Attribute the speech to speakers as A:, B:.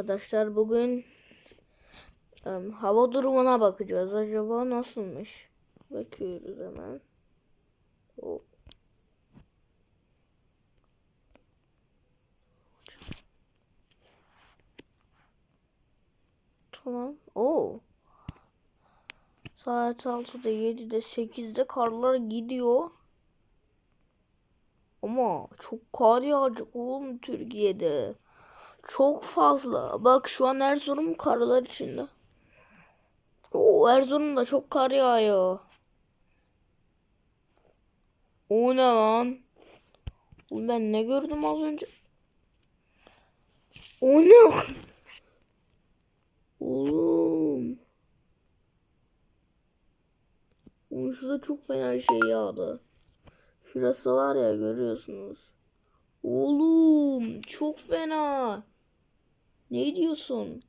A: arkadaşlar bugün em, hava durumuna bakacağız. Acaba nasılmış? Bakıyoruz hemen. Hop. Tamam. Oo. Saat 6'da 7'de 8'de karlar gidiyor. Ama çok kar yağacak oğlum Türkiye'de. Çok fazla. Bak şu an Erzurum karlar içinde. Oo Erzurum'da çok kar yağıyor. O ne lan? Oğlum ben ne gördüm az önce? O ne? Oğlum. Oğlum şurada çok fena şey yağdı. Şurası var ya görüyorsunuz. Oğlum çok fena. Ne diyorsun?